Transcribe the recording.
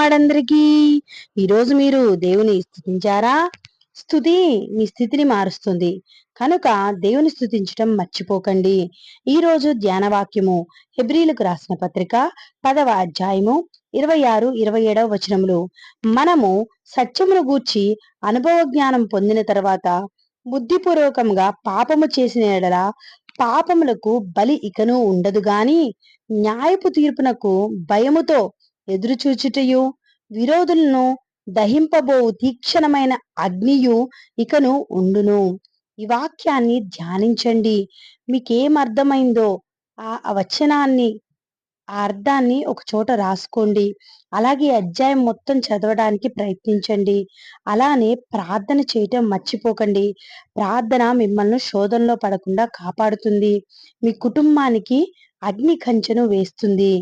వాడందరికీ ఈరోజు మీరు దేవుని స్థుతించారా స్థుతి మీ స్థితిని మారుస్తుంది. కనుక దేవుని స్థుతించటం మర్చిపోకండి. ఈరోజు ధ్యానవాక్యము హెబ్రిలకు రాసిన పత్రిక పదవ అధ్యాయము ఇరవై ఆరు ఇరవై ఏడవ వచనములు. మనము సత్యమును గూర్చి అనుభవ జ్ఞానం పొందిన తర్వాత బుద్ధిపూర్వకంగా పాపము చేసిన ఎడల పాపములకు బలి ఇకను ఉండదు గాని న్యాయపు తీర్పునకు భయముతో ఎదురుచూచుటయు విరోధులను దహింపబో తీక్షణమైన అగ్నియు ఇకను ఉండును. ఈ వాక్యాన్ని ధ్యానించండి. మీకేం అర్థమైందో ఆ వచనాన్ని ఆ అర్థాన్ని ఒక చోట రాసుకోండి. అలాగే అధ్యాయం మొత్తం చదవడానికి ప్రయత్నించండి. అలానే ప్రార్థన చేయటం మర్చిపోకండి. ప్రార్థన మిమ్మల్ని శోధనలో పడకుండా కాపాడుతుంది. మీ కుటుంబానికి అగ్ని కంచెను వేస్తుంది.